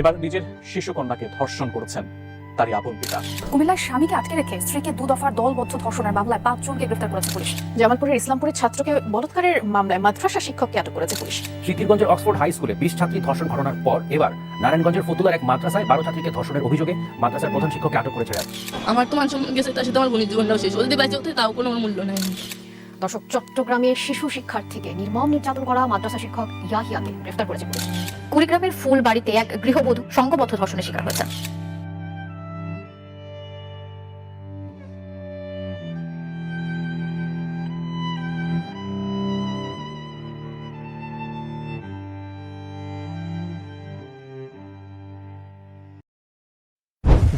এবার নিজের শিশু কন্যাকে ধর্ষণ করেছেন তারই আপন পিতা। কুমিল্লার স্বামীকে আটকে রেখে স্ত্রীকে দু দফার দলবদ্ধ ধর্ষণের মামলায় পাঁচজনকে গ্রেফতার করেছে পুলিশ। জামালপুরের ইসলামপুরের ছাত্রকে বলৎকারের মামলায় মাদ্রাসা শিক্ষককে আটক করেছে পুলিশ। সিদ্ধিরগঞ্জের অক্সফোর্ড হাই স্কুলে বিশ ছাত্রী ধর্ষণ ঘটনার পর এবার নারায়ণগঞ্জের ফতুলার এক মাদ্রাসায় বারো ছাত্রীকে ধর্ষণের অভিযোগে মাদ্রাসার প্রধান শিক্ষককে আটক করেছে আমার তো মান সম্মান গেছে তার সাথে আমার বোনের জীবনটাও শেষ। বেঁচে হতে তাও কোনো মূল্য নাই। দর্শক চট্টগ্রামের শিশু শিক্ষার্থীকে নির্মম নির্যাতন করা মাদ্রাসা শিক্ষক ইয়াহিয়াকে গ্রেফতার করেছে পুলিশ। কুড়িগ্রামের ফুল বাড়িতে এক গৃহবধূ সংঘবদ্ধ ধর্ষণের শিকার হয়েছে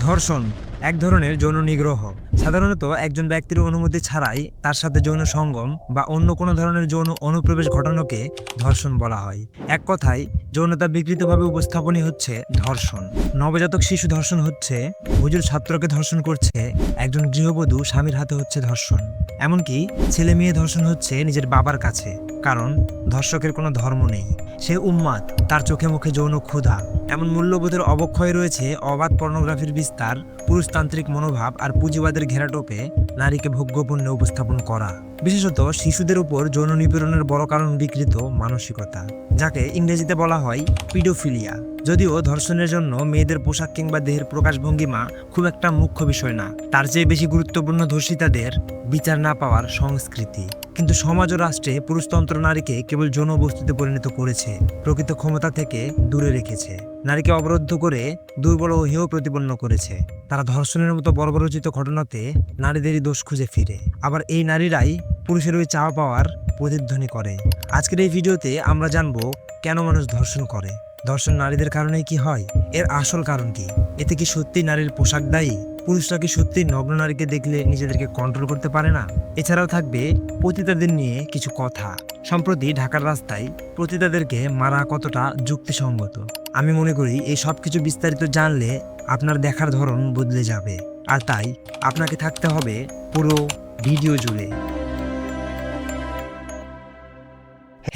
ধর্ষণ। এক ধরনের যৌন নিগ্রহ। সাধারণত একজন ব্যক্তির অনুমতি ছাড়াই তার সাথে যৌন সঙ্গম বা অন্য কোনো ধরনের যৌন অনুপ্রবেশ ঘটানোকে ধর্ষণ বলা হয়। এক কথায়, যৌনতা বিকৃতভাবে উপস্থাপনই হচ্ছে ধর্ষণ। নবজাতক শিশু ধর্ষণ হচ্ছে, হুজুর ছাত্রকে ধর্ষণ করছে, একজন গৃহবধূ স্বামীর হাতে হচ্ছে ধর্ষণ। এমনকি ছেলে মেয়ে ধর্ষণ হচ্ছে নিজের বাবার কাছে, কারণ ধর্ষকের কোনো ধর্ম নেই। সে উম্মাদ, তার চোখে মুখে যৌন ক্ষুধা এমন মূল্যবোধের অবক্ষয় রয়েছে, অবাধ পর্নোগ্রাফির বিস্তার, পুরুষতান্ত্রিক মনোভাব আর পুঁজিবাদের ঘেরাটোপে নারীকে ভোগ্যপণ্যে উপস্থাপন করা। বিশেষত শিশুদের উপর যৌন নিপীড়নের বড় কারণ বিকৃত মানসিকতা, যাকে ইংরেজিতে বলা হয় পিডোফিলিয়া। যদিও ধর্ষণের জন্য মেয়েদের পোশাক কিংবা দেহের প্রকাশভঙ্গিমা খুব একটা মুখ্য বিষয় না। তার চেয়ে বেশি গুরুত্বপূর্ণ ধর্ষিতাদের বিচার না পাওয়ার সংস্কৃতি। কিন্তু সমাজ ও রাষ্ট্রে পুরুষতন্ত্র নারীকে কেবল যৌন বস্তুতে পরিণত করেছে, প্রকৃত ক্ষমতা থেকে দূরে রেখেছে। নারীকে অবরুদ্ধ করে, দুর্বল ও হেয় প্রতিপন্ন করেছে। তারা ধর্ষণের মতো বর্বরচিত ঘটনাতে নারীদেরই দোষ খুঁজে ফিরে। আবার এই নারীরাই পুরুষের ওই চাওয়া পাওয়ার প্রতিধ্বনি করে। আজকের এই ভিডিওতে আমরা জানব কেন মানুষ ধর্ষণ করে। ধর্ষণ নারীদের কারণে কি হয়? এর আসল কারণ কি? এতে কি সত্যি নারীর পোশাক দায়ী? পুরুষরা কি সত্যি নগ্ন নারীকে দেখলে নিজেদেরকে কন্ট্রোল করতে পারে না? এছাড়াও থাকবে পতিতাদের নিয়ে কিছু কথা। সম্প্রতি ঢাকার রাস্তায় পতিতাদেরকে মারা কতটা যুক্তিসঙ্গত? আমি মনে করি এই সব কিছু বিস্তারিত জানলে আপনার দেখার ধরন বদলে যাবে। আর তাই আপনাকে থাকতে হবে পুরো ভিডিও জুড়ে।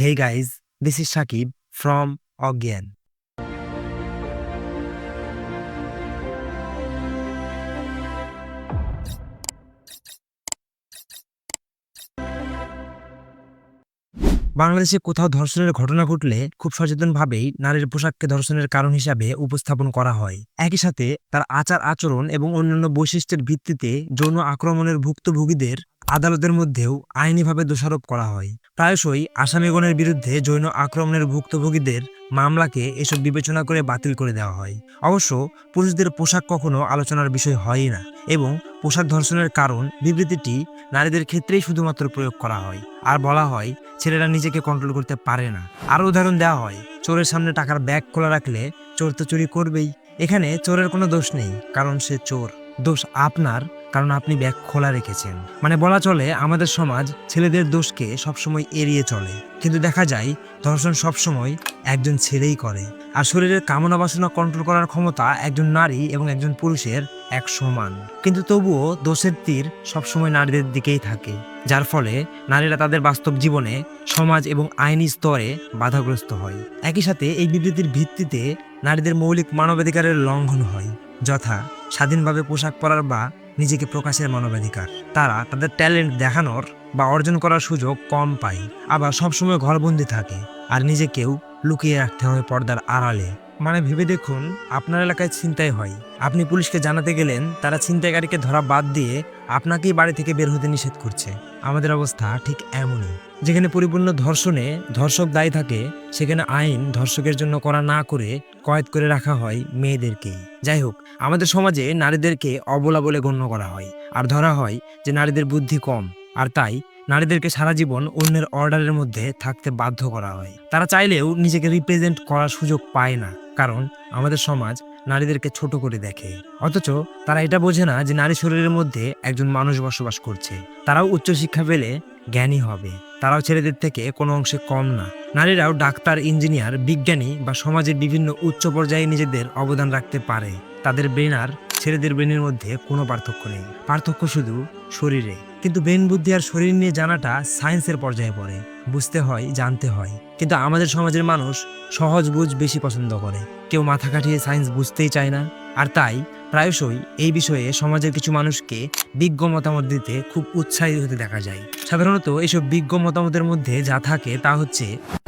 Hey guys this is Sakib from অজ্ঞান বাংলাদেশে কোথাও ধর্ষণের ঘটনা ঘটলে খুব সচেতনভাবেই নারীর পোশাককে ধর্ষণের কারণ হিসাবে উপস্থাপন করা হয়। একই সাথে তার আচার আচরণ এবং অন্যান্য বৈশিষ্ট্যের ভিত্তিতে যৌন আক্রমণের ভুক্তভোগীদের আদালতের মধ্যেও আইনিভাবে দোষারোপ করা হয়। প্রায়শই আসামিগণের বিরুদ্ধে যৌন আক্রমণের ভুক্তভোগীদের মামলাকে এসব বিবেচনা করে বাতিল করে দেওয়া হয়। অবশ্য পুরুষদের পোশাক কখনো আলোচনার বিষয় হয়ই না এবং পোশাক ধর্ষণের কারণ বিবৃতিটি নারীদের ক্ষেত্রেই শুধুমাত্র প্রয়োগ করা হয়। আর বলা হয় ছেলেরা নিজেকে কন্ট্রোল করতে পারে না। আরও উদাহরণ দেওয়া হয়, চোরের সামনে টাকার ব্যাগ খোলা রাখলে চোর তো চুরি করবেই। এখানে চোরের কোনো দোষ নেই, কারণ সে চোর। দোষ আপনার কারণ আপনি ব্যাগ খোলা রেখেছেন। মানে বলা চলে, আমাদের সমাজ ছেলেদের দোষকে সবসময় এড়িয়ে চলে। কিন্তু দেখা যায়, ধর্ষণ সবসময় একজন ছেলেই করে। আর শরীরের কামনা বাসনা কন্ট্রোল করার ক্ষমতা একজন নারী এবং একজন পুরুষের এক সমান। কিন্তু তবুও দোষের তীর সবসময় নারীদের দিকেই থাকে। যার ফলে নারীরা তাদের বাস্তব জীবনে সমাজ এবং আইনি স্তরে বাধাগ্রস্ত হয়। একই সাথে এই বিবৃতির ভিত্তিতে নারীদের মৌলিক মানবাধিকারের লঙ্ঘন হয়, যথা স্বাধীনভাবে পোশাক পরার বা নিজেকে প্রকাশের মানবাধিকার। তারা তাদের ট্যালেন্ট দেখানোর বা অর্জন করার সুযোগ কম পায়, আবার সবসময় ঘরবন্দি থাকে, আর নিজেকেও লুকিয়ে রাখতে হয় পর্দার আড়ালে। মানে ভেবে দেখুন, আপনার এলাকায় ছিনতাই হয়। আপনি পুলিশকে জানাতে গেলেন, তারা ছিনতাইকারীকে ধরা বাদ দিয়ে আপনাকেই বাড়ি থেকে বের হতে নিষেধ করছে। আমাদের অবস্থা ঠিক এমনই। যেখানে পরিপূর্ণ ধর্ষণে ধর্ষক দায়ী থাকে, সেখানে আইন ধর্ষকের জন্য করা না করে কয়েদ করে রাখা হয় মেয়েদেরকেই যাই হোক, আমাদের সমাজে নারীদেরকে অবলা বলে গণ্য করা হয়। আর ধরা হয় যে নারীদের বুদ্ধি কম। আর তাই নারীদেরকে সারা জীবন অন্যের অর্ডারের মধ্যে থাকতে বাধ্য করা হয়। তারা চাইলেও নিজেকে রিপ্রেজেন্ট করার সুযোগ পায় না। কারণ আমাদের সমাজ নারীদেরকে ছোট করে দেখে। অথচ তারা এটা বোঝে না যে নারী শরীরের মধ্যে একজন মানুষ বসবাস করছে। তারাও উচ্চশিক্ষা পেলে জ্ঞানী হবে। তারাও ছেলেদের থেকে কোনো অংশে কম না। নারীরাও ডাক্তার, ইঞ্জিনিয়ার, বিজ্ঞানী বা সমাজের বিভিন্ন উচ্চ পর্যায়ে নিজেদের অবদান রাখতে পারে। তাদের ব্রেন আর ছেলেদের ব্রেনের মধ্যে কোনো পার্থক্য নেই। পার্থক্য শুধু শরীরে। কিন্তু ব্রেন বুদ্ধি আর শরীর নিয়ে জানাটা সায়েন্সের পর্যায়ে পড়ে। বুঝতে হয়, জানতে হয়। কিন্তু আমাদের সমাজের মানুষ সহজ বুঝ বেশি পছন্দ করে। কেউ মাথা কাটিয়ে সায়েন্স বুঝতেই চায় না। আর তাই প্রায়শই এই বিষয়ে সমাজের কিছু মানুষকে বিজ্ঞ মতামত দিতে খুব উৎসাহিত হতে দেখা যায়। সাধারণত এইসব বিজ্ঞ মতামতের মধ্যে যা থাকে তা হচ্ছে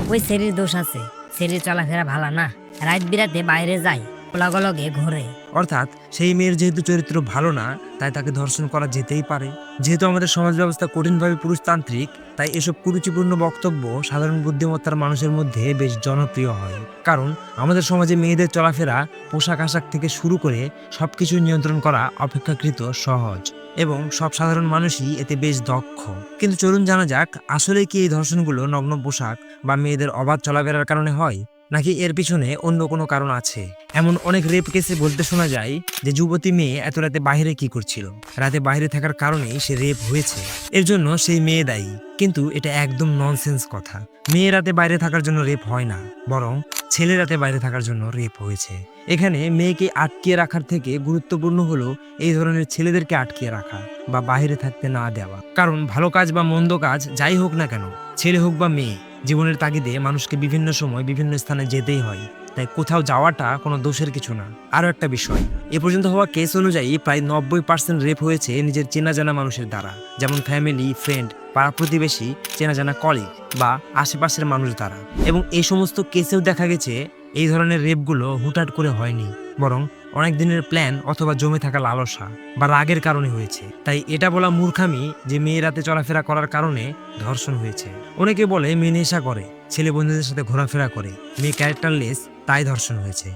ওই শরীর দোষ আছে। শরীর চলাফেরা ভালো না। রাত বিরাতে বাইরে যায়। পোলাগলগে ঘোরে। অর্থাৎ সেই মেয়ের যেহেতু চরিত্র ভালো না, তাই তাকে ধর্ষণ করা যেতেই পারে। যেহেতু আমাদের সমাজ ব্যবস্থা কঠিনভাবে পুরুষতান্ত্রিক, তাই এসব কুরুচিপূর্ণ বক্তব্য সাধারণ বুদ্ধিমত্তার মানুষের মধ্যে বেশ জনপ্রিয় হয়। কারণ আমাদের সমাজে মেয়েদের চলাফেরা, পোশাক আশাক থেকে শুরু করে সবকিছু নিয়ন্ত্রণ করা অপেক্ষাকৃত সহজ এবং সব সাধারণ মানুষই এতে বেশ দক্ষ। কিন্তু চলুন জানা যাক, আসলে কি এই ধর্ষণগুলো নগ্ন পোশাক বা মেয়েদের অবাধ চলাফেরার কারণে হয়? নাকি এর পিছনে অন্য কোনো কারণ আছে? এমন অনেক রেপ কেসে বলতে শোনা যায় যে যুবতী মেয়ে এত রাতে বাইরে কি করছিল। রাতে বাইরে থাকার কারণেই সে রেপ হয়েছে। এর জন্য সেই মেয়ে দায়ী। কিন্তু এটা একদম ননসেন্স কথা। মেয়ে রাতে বাইরে থাকার জন্য রেপ হয় না। বরং ছেলে রাতে বাইরে থাকার জন্য রেপ হয়েছে। এখানে মেয়েকে আটকিয়ে রাখার থেকে গুরুত্বপূর্ণ হলো এই ধরনের ছেলেদেরকে আটকিয়ে রাখা বা বাইরে থাকতে না দেওয়া। কারণ ভালো কাজ বা মন্দ কাজ যাই হোক না কেন, ছেলে হোক বা মেয়ে জীবনের তাগিদে মানুষকে বিভিন্ন সময় বিভিন্ন স্থানে যেতেই হয়। তাই কোথাও যাওয়াটা কোনো দোষের কিছু না। আরও একটা বিষয়, এ পর্যন্ত হওয়া কেস অনুযায়ী প্রায় নব্বই পার্সেন্ট রেপ হয়েছে নিজের চেনা জানা মানুষের দ্বারা, যেমন ফ্যামিলি ফ্রেন্ড পাড়া প্রতিবেশী চেনা জানা কলিগ বা আশেপাশের মানুষ দ্বারা। এবং এই সমস্ত কেসেও দেখা গেছে এই ধরনের রেপগুলো হুটহাট করে হয়নি, বরং অনেক দিনের প্ল্যান অথবা জমে থাকা লালসা বা রাগের কারণে হয়েছে তাই এটা বলা মূর্খামি যে মেয়ে রাতে চলাফেরা করার কারণে ধর্ষণ হয়েছে অনেকে বলে মেয়ে নেশা করে ছেলে বন্ধুদের সাথে ঘোরাফেরা করে মেয়ে ক্যারেক্টারলেস তাই ধর্ষণ হয়েছে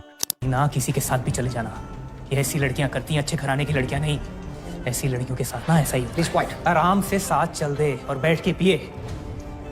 ना किसी के साथ भी चले जाना ये ऐसी लड़कियां करती हैं अच्छे घराने की लड़कियां नहीं ऐसी लड़कियों के साथ ना ऐसा ही प्लीज क्वाइट आराम से साथ चल दे और बैठ के पिए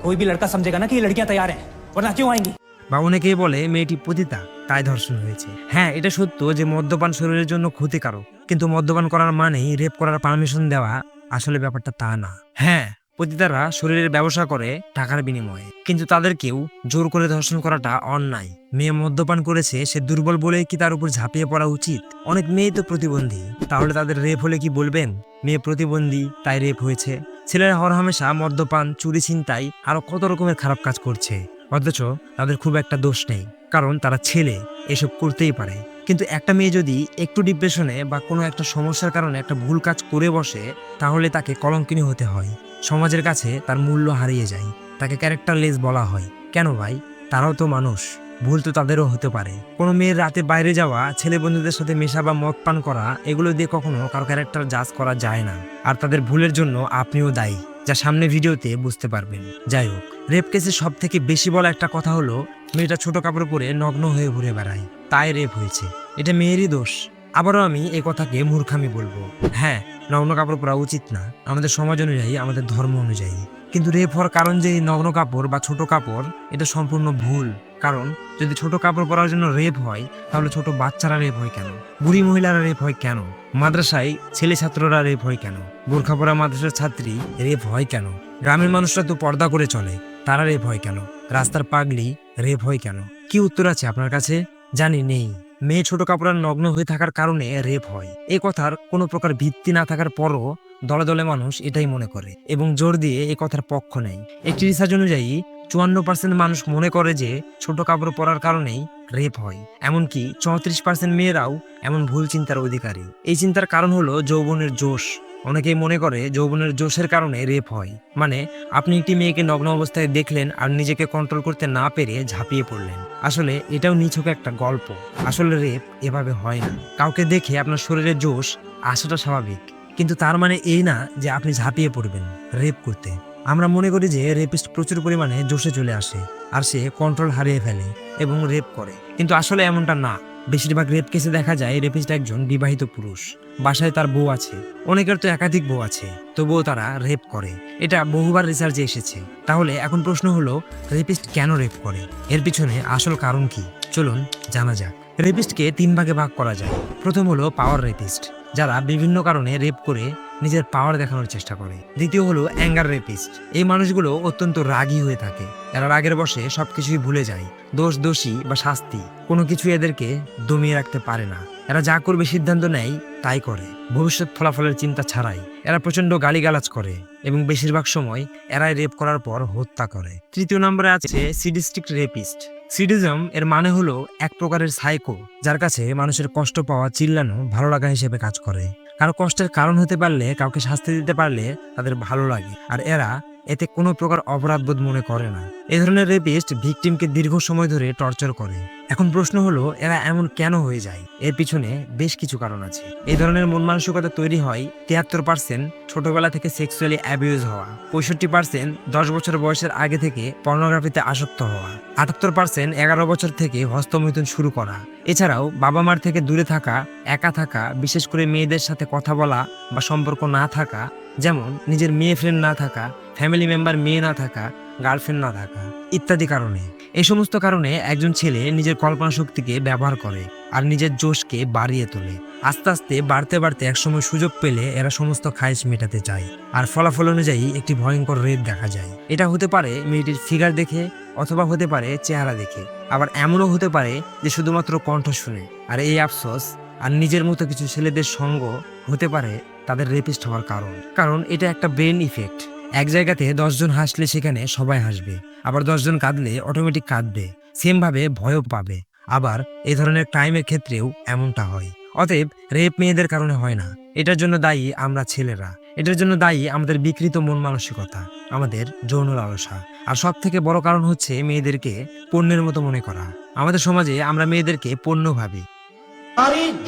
कोई भी लड़का समझेगा ना कि ये लड़कियां तैयार हैं वरना क्यों आएंगी বা অনেকেই বলে মেয়েটি পতিতা তাই ধর্ষণ হয়েছে। হ্যাঁ এটা সত্য যে মদ্যপান শরীরের জন্য ক্ষতিকারক। কিন্তু মদ্যপান করার মানেই রেপ করার পারমিশন দেওয়া আসলে ব্যাপারটা তা না। হ্যাঁ পতিতারা শরীরের ব্যবসা করে টাকার বিনিময়ে। কিন্তু তাদেরকেও জোর করে ধর্ষণ করাটা অন্যায়। মেয়ে মদ্যপান করেছে, সে দুর্বল বলে কি তার উপর ঝাঁপিয়ে পড়া উচিত? অনেক মেয়ে তো প্রতিবন্ধী। তাহলে তাদের রেপ হলে কি বলবেন? মেয়ে প্রতিবন্ধী, তাই রেপ হয়েছে। ছেলেরা হরহামেশা মদ্যপান, চুরি, ছিনতাই, আরও কত রকমের খারাপ কাজ করছে। অথচ তাদের খুব একটা দোষ নেই, কারণ তারা ছেলে, এসব করতেই পারে। কিন্তু একটা মেয়ে যদি একটু ডিপ্রেশনে বা কোনো একটা সমস্যার কারণে একটা ভুল কাজ করে বসে, তাহলে তাকে কলঙ্কিনী হতে হয়। সমাজের কাছে তার মূল্য হারিয়ে যায়, তাকে ক্যারেক্টারলেস বলা হয়। কেন ভাই? তারাও তো মানুষ, ভুল তো তাদেরও হতে পারে। কোনো মেয়ের রাতে বাইরে যাওয়া, ছেলে বন্ধুদের সাথে মেশা বা মদ পান করা, এগুলো দিয়ে কখনো কারও ক্যারেক্টার জাজ করা যায় না। আর তাদের ভুলের জন্য আপনিও দায়ী। যা সামনে ভিডিওতে বুঝতে পারবেন। যাই হোক, রেপ কেসে সব থেকে বেশি বলা একটা কথা হলো, মেয়েটা ছোট কাপড় পরে নগ্ন হয়ে ঘুরে বেড়ায়। তাই রেপ হয়েছে। এটা মেয়েরই দোষ। আবারও আমি এই কথাকে মূর্খামি বলব। হ্যাঁ নগ্ন কাপড় পরা উচিত না। আমাদের সমাজ অনুযায়ী, আমাদের ধর্ম অনুযায়ী। কিন্তু রেপ হওয়ার কারণ যে নগ্ন কাপড় বা ছোট কাপড়, এটা সম্পূর্ণ ভুল। কারণ, যদি ছোট কাপড় পরার জন্য রেপ হয়, তাহলে ছোট বাচ্চারা রেপ হয় কেন? বুড়ি মহিলারা রেপ হয় কেন? মাদ্রাসায় ছেলে ছাত্ররা রেপ হয় কেন? বোরখা পরা মাদ্রাসার ছাত্রী রেপ হয় কেন? গ্রামের মানুষরা তো পর্দা করে চলে, তারা রেপ হয় কেন? রাস্তার পাগলি রেপ হয় কেন? কি উত্তর আছে আপনার কাছে? জানি নেই। মেয়ে ছোট কাপড়ের নগ্ন হয়ে থাকার কারণে রেপ হয়। এ কথার কোনো প্রকার ভিত্তি না থাকার পরও দলে দলে মানুষ এটাই মনে করে এবং জোর দিয়ে এ কথার পক্ষ নেয়। একটি রিসার্চ অনুযায়ী, চুয়ান্ন পার্সেন্ট মানুষ মনে করে যে ছোট কাপড় পরার কারণেই রেপ হয়। এমনকি চৌত্রিশ পার্সেন্ট মেয়েরাও এমন ভুল চিন্তার অধিকারী। এই চিন্তার কারণ হলো যৌবনের জোশ। অনেকেই মনে করে যৌবনের জোশের কারণে রেপ হয়। মানে আপনি একটি মেয়েকে নগ্ন অবস্থায় দেখলেন আর নিজেকে কন্ট্রোল করতে না পেরে ঝাঁপিয়ে পড়লেন। আসলে এটাও নিছক একটা গল্প। আসলে রেপ এভাবে হয় না। কাউকে দেখে আপনার শরীরে জোশ আসাটা স্বাভাবিক। কিন্তু তার মানে এই না যে আপনি ঝাঁপিয়ে পড়বেন রেপ করতে। আমরা মনে করি যে রেপিস্ট প্রচুর পরিমাণে জোশে চলে আসে আর সে কন্ট্রোল হারিয়ে ফেলে এবং রেপ করে। কিন্তু আসলে এমনটা না। বেশিরভাগ রেপ কেসে দেখা যায় রেপিস্ট একজন বিবাহিত পুরুষ। বাসায় তার বউ আছে। অনেকের তো একাধিক বউ আছে, তবুও তারা রেপ করে। এটা বহুবার রিসার্চে এসেছে। তাহলে এখন প্রশ্ন হলো, রেপিস্ট কেন রেপ করে? এর পিছনে আসল কারণ কি? চলুন জানা যাক। রেপিস্টকে তিন ভাগে ভাগ করা যায়। প্রথম হলো পাওয়ার রেপিস্ট, যারা বিভিন্ন কারণে রেপ করে নিজের পাওয়ার দেখানোর চেষ্টা করে। দ্বিতীয় হলো অ্যাঙ্গার রেপিস্ট এই মানুষগুলো অত্যন্ত রাগী হয়ে থাকে। এরা রাগের বসে সবকিছুই ভুলে যায়। দোষ দোষী বা শাস্তি। কোনো কিছু এদেরকে দমিয়ে রাখতে পারে না। এরা যা করবে সিদ্ধান্ত নেয়, তাই করে। ভবিষ্যৎ ফলাফলের চিন্তা ছাড়াই এরা প্রচণ্ড গালিগালাজ করে এবং বেশিরভাগ সময় এরাই রেপ করার পর হত্যা করে। তৃতীয় নম্বরে আছে সিডিস্টিক রেপিস্ট সিডিজম এর মানে হলো এক প্রকারের সাইকো যার কাছে মানুষের কষ্ট পাওয়া, চিল্লানো, ভালো লাগা হিসেবে কাজ করে। কারও কষ্টের কারণ হতে পারলে কাউকে শাস্তি দিতে পারলে তাদের ভালো লাগে। আর এরা এতে কোনো প্রকার অপরাধবোধ মনে করে না। এ ধরনের রেপিস্ট ভিকটিমকে দীর্ঘ সময় ধরে টর্চার করে। এখন প্রশ্ন হলো, এরা এমন কেন হয়ে যায়? এর পিছনে বেশ কিছু কারণ আছে। এই ধরনের মন মানসিকতা তৈরি হয় তিয়াত্তর পার্সেন্ট ছোটবেলা থেকে সেক্সুয়ালি অ্যাবিউজ হওয়া, পঁয়ষট্টি পার্সেন্ট দশ বছর বয়সের আগে থেকে পর্নোগ্রাফিতে আসক্ত হওয়া, আটাত্তর পার্সেন্ট এগারো বছর থেকে হস্তমৈথুন শুরু করা। এছাড়াও বাবা মার থেকে দূরে থাকা, একা থাকা, বিশেষ করে মেয়েদের সাথে কথা বলা বা সম্পর্ক না থাকা যেমন নিজের মেয়ে ফ্রেন্ড না থাকা ফ্যামিলি মেম্বার মেয়ে না থাকা গার্লফ্রেন্ড না থাকা, ইত্যাদি কারণে। এই সমস্ত কারণে একজন ছেলে নিজের কল্পনা শক্তিকে ব্যবহার করে আর নিজের জোশকে বাড়িয়ে তোলে। আস্তে আস্তে বাড়তে বাড়তে একসময় সুযোগ পেলে এরা সমস্ত খায়েশ মেটাতে চায় আর ফলাফল অনুযায়ী একটি ভয়ঙ্কর রেপ দেখা যায়। এটা হতে পারে মেয়েটির ফিগার দেখে অথবা হতে পারে চেহারা দেখে। আবার এমনও হতে পারে যে শুধুমাত্র কণ্ঠ শুনে। আর এই আফসোস আর নিজের মতো কিছু ছেলেদের সঙ্গ হতে পারে তাদের রেপিস্ট হওয়ার কারণ। কারণ এটা একটা ব্রেন ইফেক্ট এক জায়গাতে দশজন হাসলে সেখানে সবাই হাসবে। আবার দশজন কাঁদলে অটোমেটিক কাঁদবে। সেম ভাবে ভয়ও পাবে। আবার এই ধরনের ক্রাইমের ক্ষেত্রেও এমনটা হয়। অতএব রেপ মেয়েদের কারণে হয় না। এটার জন্য দায়ী আমরা ছেলেরা। এটার জন্য দায়ী আমাদের বিকৃত মন মানসিকতা, আমাদের যৌন লালসা। আর সব থেকে বড় কারণ হচ্ছে মেয়েদেরকে পণ্যের মতো মনে করা। আমাদের সমাজে আমরা মেয়েদেরকে পণ্য ভাবি।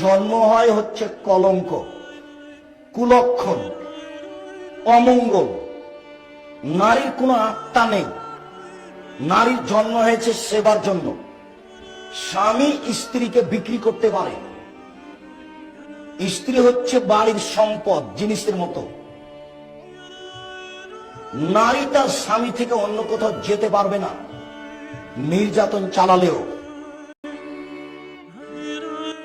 জন্ম হয় হচ্ছে কলঙ্ক। কুলক্ষণ, অমঙ্গল। নারীর কোনো আত্মা নেই। নারীর জন্ম হয়েছে সেবার জন্য। স্বামী স্ত্রীকে বিক্রি করতে পারে। স্ত্রী হচ্ছে বাড়ির সম্পদ, জিনিসের মতো। নারী তার স্বামী থেকে অন্য কোথাও যেতে পারবে না। নির্যাতন চালালেও।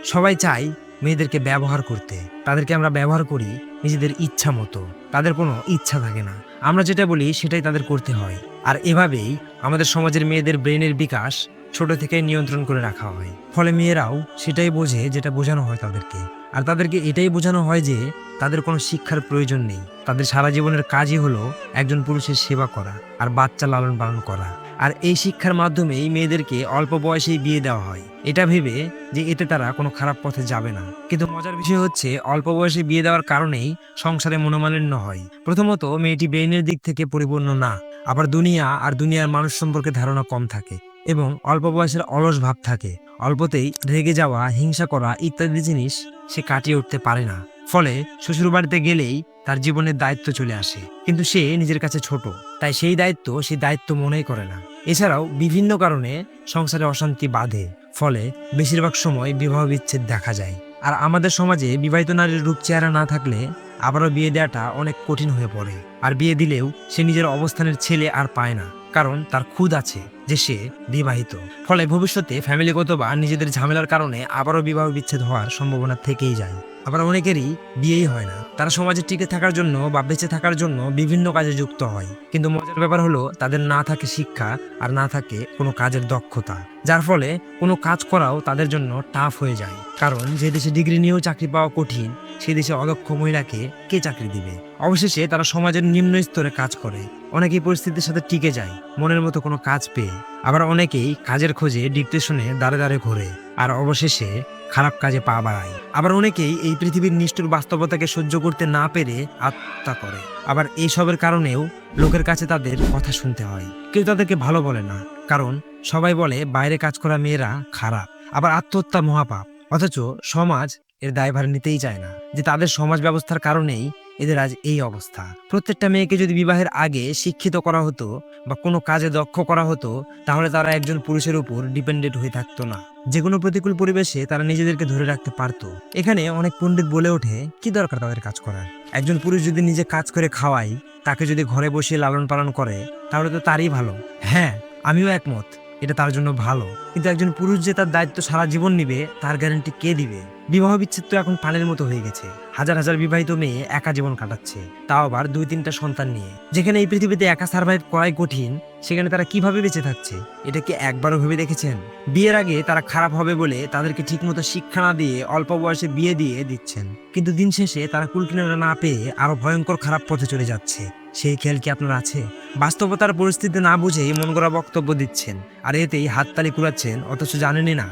সবাই চাই মেয়েদেরকে ব্যবহার করতে। তাদেরকে আমরা ব্যবহার করি নিজেদের ইচ্ছা মতো। তাদের কোনো ইচ্ছা থাকে না। আমরা যেটা বলি সেটাই তাদের করতে হয়। আর এভাবেই আমাদের সমাজের মেয়েদের ব্রেনের বিকাশ ছোট থেকে নিয়ন্ত্রণ করে রাখা হয়। ফলে মেয়েরাও সেটাই বোঝে যেটা বোঝানো হয় তাদেরকে। আর তাদেরকে এটাই বোঝানো হয় যে তাদের কোনো শিক্ষার প্রয়োজন নেই। তাদের সারা জীবনের কাজই হলো একজন পুরুষের সেবা করা আর বাচ্চা লালন পালন করা। আর এই শিক্ষার মাধ্যমেই মেয়েদেরকে অল্প বয়সেই বিয়ে দেওয়া হয়। এটা ভেবে যে এতে তারা কোনো খারাপ পথে যাবে না। কিন্তু মজার বিষয় হচ্ছে, অল্প বয়সে বিয়ে দেওয়ার কারণেই সংসারে মনোমালিন্য হয়। প্রথমত মেয়েটি ব্রেইনের দিক থেকে পরিপূর্ণ না। আবার দুনিয়া আর দুনিয়ার মানুষ সম্পর্কে ধারণা কম থাকে। এবং অল্প বয়সের অলস ভাব থাকে। অল্পতেই রেগে যাওয়া, হিংসা করা ইত্যাদি জিনিস সে কাটিয়ে উঠতে পারে না। ফলে শ্বশুরবাড়িতে গেলেই তার জীবনের দায়িত্ব চলে আসে। কিন্তু সে নিজের কাছে ছোট, তাই সেই দায়িত্ব সে দায়িত্ব মনেই করে না। এছাড়াও বিভিন্ন কারণে সংসারে অশান্তি বাঁধে, ফলে বেশিরভাগ সময় বিবাহ বিচ্ছেদ দেখা যায়। আর আমাদের সমাজে বিবাহিত নারীর রূপ চেহারা না থাকলে আবারও বিয়ে দেওয়াটা অনেক কঠিন হয়ে পড়ে। আর বিয়ে দিলেও সে নিজের অবস্থানের ছেলে আর পায় না, কারণ তার খুদ আছে। যে সে বিবাহিত। ফলে ভবিষ্যতে ফ্যামিলিগত বা নিজেদের ঝামেলার কারণে আবারও বিবাহ বিচ্ছেদ হওয়ার সম্ভাবনা থেকেই যায়। আবার অনেকেরই বিয়েই হয় না। তারা সমাজে টিকে থাকার জন্য বা বেঁচে থাকার জন্য বিভিন্ন কাজে যুক্ত হয়। কিন্তু মজার ব্যাপার হলো, তাদের না থাকে শিক্ষা আর না থাকে কোনো কাজের দক্ষতা। যার ফলে কোনো কাজ করাও তাদের জন্য টাফ হয়ে যায়। কারণ যে দেশে ডিগ্রি নিয়েও চাকরি পাওয়া কঠিন সেই দেশে অদক্ষ মহিলাকে কে চাকরি দিবে? অবশেষে তারা সমাজের নিম্ন স্তরে কাজ করে। অনেকেই পরিস্থিতির সাথে টিকে যায়, মনের মতো কোনো কাজ পেয়ে। আবার অনেকেই কাজের খোঁজে ডিপ্রেশনে দাঁড়ে দাঁড়ে ঘোরে। আর অবশেষে খারাপ কাজে পা বাড়ায়। আবার অনেকেই এই পৃথিবীর নিষ্ঠুর বাস্তবতাকে সহ্য করতে না পেরে আত্মা করে। আবার এইসবের কারণেও লোকের কাছে তাদের কথা শুনতে হয়। কেউ তাদেরকে ভালো বলে না, কারণ সবাই বলে বাইরে কাজ করা মেয়েরা খারাপ, আবার আত্মহত্যা মহাপাপ। অথচ সমাজ এর দায়ভার নিতেই চায় না। যে তাদের সমাজ ব্যবস্থার কারণেই এদের আজ এই অবস্থা। প্রত্যেকটা মেয়েকে যদি বিবাহের আগে শিক্ষিত করা হতো বা কোনো কাজে দক্ষ করা হতো, তাহলে তারা একজন পুরুষের উপর ডিপেন্ডেন্ট হয়ে থাকতো না। যে কোনো প্রতিকূল পরিবেশে তারা নিজেদেরকে ধরে রাখতে পারতো। এখানে অনেক পণ্ডিত বলে ওঠে, কি দরকার তাদের কাজ করার? একজন পুরুষ যদি নিজে কাজ করে খাওয়ায়, তাকে যদি ঘরে বসে লালন পালন করে, তাহলে তো তারই ভালো। হ্যাঁ আমিও একমত। এটা তার জন্য ভালো। কিন্তু একজন পুরুষ যে তার দায়িত্ব সারা জীবন নিবে, তার গ্যারান্টি কে দিবে? বিবাহ বিচ্ছেদ তো এখন পানের মতো হয়ে গেছে। হাজার হাজার বিবাহিত মেয়ে একা জীবন কাটাচ্ছে। তাও আবার দুই তিনটা সন্তান নিয়ে। যেখানে এই পৃথিবীতে একা সার্ভাইভ করাই কঠিন, সেখানে তারা কীভাবে বেঁচে থাকছে? এটা কি একবারও ভেবে দেখেছেন? বিয়ের আগে তারা খারাপ হবে বলে তাদেরকে ঠিকমতো শিক্ষা না দিয়ে অল্প বয়সে বিয়ে দিয়ে দিচ্ছেন। কিন্তু দিন শেষে তারা কুলকিনারা না পেয়ে আরও ভয়ঙ্কর খারাপ পথে চলে যাচ্ছে। সেই খেয়াল কি আপনার আছে? বাস্তবতার পরিস্থিতি না বুঝেই মন গড়া বক্তব্য দিচ্ছেন, আর এতেই হাততালি কুড়াচ্ছেন, অথচ জানেনই না।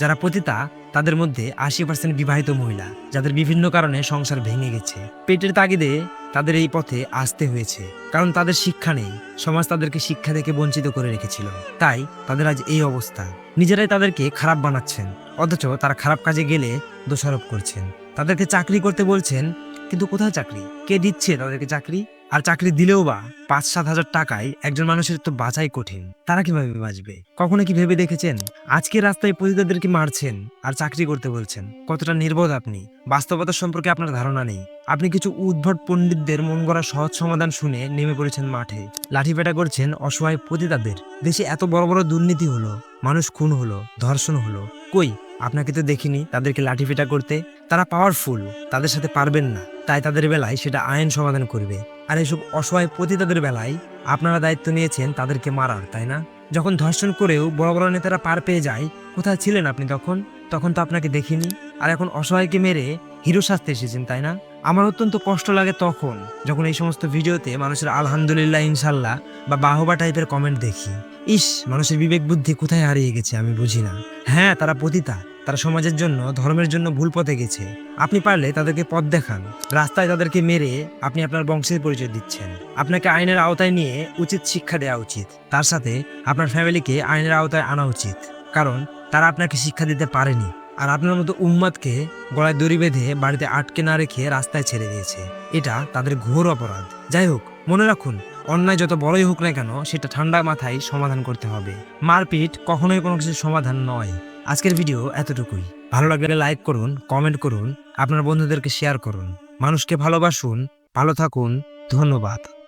যারা পতিতা, তাদের মধ্যে আশি পার্সেন্ট বিবাহিত মহিলা, যাদের বিভিন্ন কারণে সংসার ভেঙে গেছে। পেটের তাগিদে তাদের এই পথে আসতে হয়েছে, কারণ তাদের শিক্ষা নেই, সমাজ তাদেরকে শিক্ষা থেকে বঞ্চিত করে রেখেছিল। তাই তাদের আজ এই অবস্থা। নিজেরাই তাদেরকে খারাপ বানাচ্ছেন, অথচ তারা খারাপ কাজে গেলে দোষারোপ করছেন। তাদেরকে চাকরি করতে বলছেন, কিন্তু কোথায় চাকরি? কে দিচ্ছে তাদেরকে চাকরি? আর চাকরি দিলেও বা পাঁচ সাত হাজার টাকায় একজন মানুষের তো বাঁচাই কঠিন। তারা কীভাবে বাঁচবে? কখনো কি ভেবে দেখেছেন? আজকে রাস্তায় পতিতাদেরকে মারছেন আর চাকরি করতে বলছেন? কতটা নির্বোধ আপনি? বাস্তবতা সম্পর্কে আপনার ধারণা নেই। আপনি কিছু উদ্ভট পণ্ডিতদের মন গড়া সহজ সমাধান শুনে নেমে পড়েছেন মাঠে। লাঠি লাঠিপেটা করছেন অসহায় পতিতাদের। দেশে এত বড় বড় দুর্নীতি হলো, মানুষ খুন হলো, ধর্ষণ হলো। কই? আপনাকে তো দেখিনি তাদেরকে লাঠি লাঠিপেটা করতে? তারা পাওয়ারফুল তাদের সাথে পারবেন না। তাই তাদের বেলায় সেটা আইন সমাধান করবে। আর এসব অসহায় পতিতাদের বেলায় আপনারা দায়িত্ব নিয়েছেন তাদেরকে মারার, তাই না? যখন ধর্ষণ করেও বড় বড় নেতারা পার পেয়ে যায়, কোথায় ছিলেন আপনি তখন? তখন তো আপনাকে দেখিনি। আর এখন অসহায়কে মেরে হিরো সাজতে এসেছেন, তাই না? আমার অত্যন্ত কষ্ট লাগে তখন, যখন এই সমস্ত ভিডিওতে মানুষের আলহামদুলিল্লাহ, ইনশাল্লাহ বা বাহবা টাইপের কমেন্ট দেখি। ইস, মানুষের বিবেক বুদ্ধি কোথায় হারিয়ে গেছে আমি বুঝি না। হ্যাঁ তারা পতিতা। তারা সমাজের জন্য, ধর্মের জন্য ভুল পথে গেছে। আপনি পারলে তাদেরকে পথ দেখান। রাস্তায় তাদেরকে মেরে আপনি আপনার বংশের পরিচয় দিচ্ছেন। আপনাকে আইনের আওতায় নিয়ে উচিত শিক্ষা দেওয়া উচিত। তার সাথে আপনার ফ্যামিলিকে আইনের আওতায় আনা উচিত। কারণ তারা আপনাকে শিক্ষা দিতে পারেনি। আর আপনার মতো উম্মাদকে গলায় দড়ি বেঁধে বাড়িতে আটকে না রেখে রাস্তায় ছেড়ে দিয়েছে। এটা তাদের ঘোর অপরাধ। যাই হোক, মনে রাখুন, অন্যায় যত বড়ই হোক না কেন, সেটা ঠান্ডা মাথায় সমাধান করতে হবে। মারপিট কখনোই কোনো কিছুর সমাধান নয়। আজকের ভিডিও এতটুকুই। ভালো লাগলে লাইক করুন কমেন্ট করুন, আপনার বন্ধুদেরকে শেয়ার করুন। মানুষকে ভালোবাসুন, ভালো থাকুন, ধন্যবাদ।